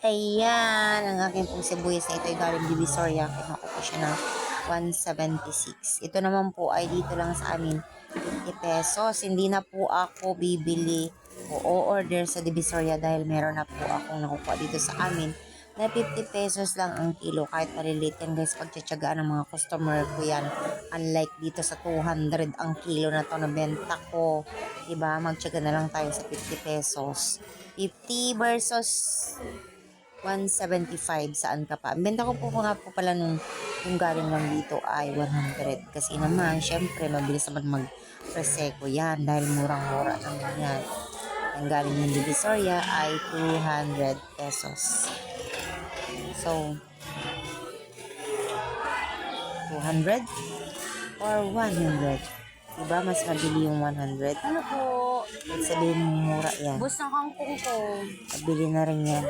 Ayan, ang aking pong sibuyas na ito ay galing Divisoria. Kinuha ko po siya ng 176. Ito naman po ay dito lang sa amin, 50 pesos. Hindi na po ako bibili o order sa Divisoria dahil meron na po akong nakukuha dito sa amin na 50 pesos lang ang kilo. Kahit maliliit yan guys, pagtsatsagaan ng mga customer ko yan. Unlike dito sa 200 ang kilo na to na benta ko. Diba? Magtsaga na lang tayo sa 50 pesos. 50 versus 175 saan ka pa. Benta ko po nga po pala nung, nung galing lang dito ay 100. Kasi naman, syempre, mabilis naman mag-preseko yan dahil murang-mura naman yan. Ang galing ng Divisoria ay 200 pesos. So, 200 or 100? Diba mas mabili yung 100? Ano po? Sabihin mura yan. Bus ng kangkong ko. Mabili na rin yan.